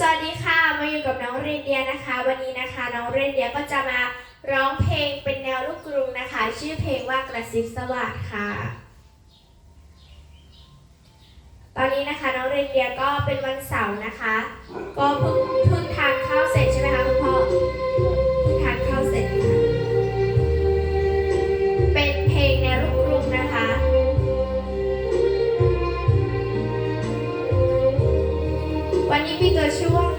สวัสดีค่ะ มาอยู่กับน้องเรนเดียนะคะ วันนี้นะคะ น้องเรนเดียก็จะมาร้องเพลงเป็นแนวลูกกรุงนะคะ ชื่อเพลงว่ากระซิบสวัสดค่ะ ตอนนี้นะคะน้องเรนเดียก็เป็นวันเสาร์นะคะ ก็เพิ่งเพิ่ง วัน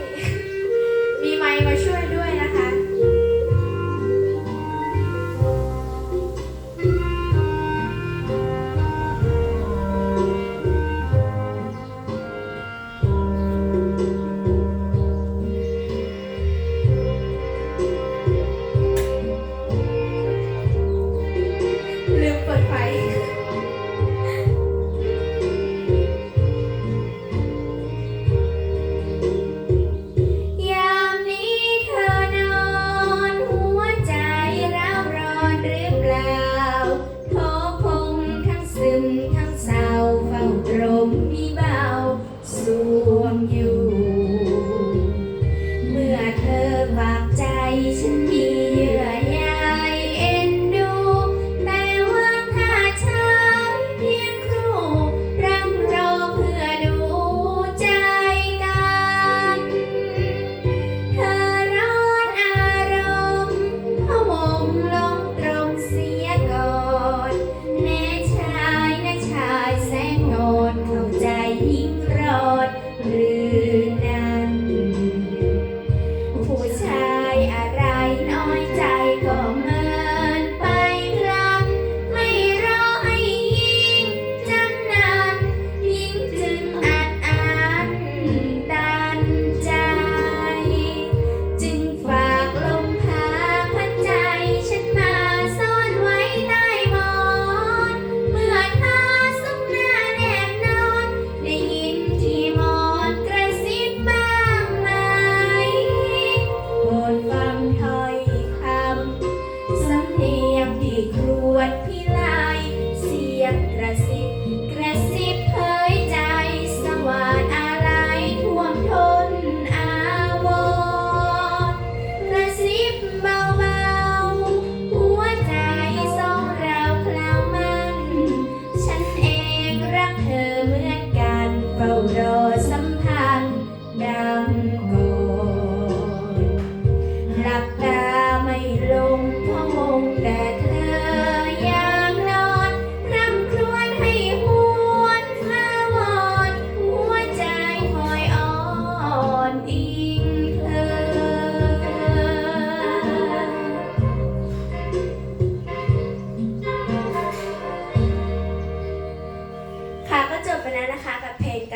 ห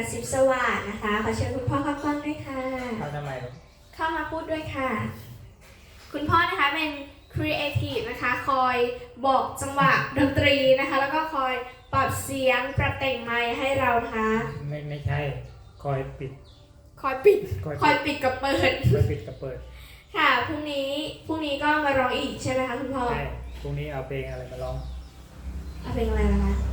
ระซิบสว่างนะคะขอเชิญคุณพ่อเข้ากล้องด้วยค่ะทำทำไมลูกเข้ามาพูดด้วยค่ะ คุณพ่อนะคะเป็นครีเอทีฟนะคะคอยบอกจังหวะดนตรีนะคะ แล้วก็คอยปรับเสียงปรับแต่งไมค์ให้เรานะคะไม่ไม่ใช่ คอยปิด คอยปิดคอยคอยปิดกับเปิดคอยปิดกับเปิดค่ะพรุ่งนี้พรุ่งนี้ก็มาร้องอีกใช่ไหมคะคุณพ่อใช่พรุ่งนี้เอาเพลงอะไรมาร้องเอาเพลงอะไรนะคะ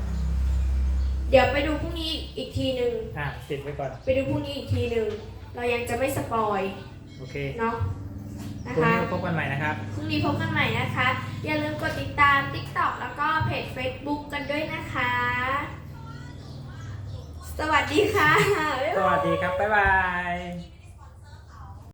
เดี๋ยวไปดูพรุ่งนี้อีกทีหนึ่งอะติดไว้ก่อน ไปดูพรุ่งนี้อีกทีหนึ่งเรายังจะไม่สปอยโอเคเนาะพนะรุ่งคะนี้พบกันใหม่นะครับ พรุ่งนี้พบกันใหม่นะคะ อย่าลืมกดติดตาม TikTok แล้วก็เพจ Facebook กันด้วยนะคะ สวัสดีค่ะบ๊ายสบายวัสดีครับ บ๊ายบาย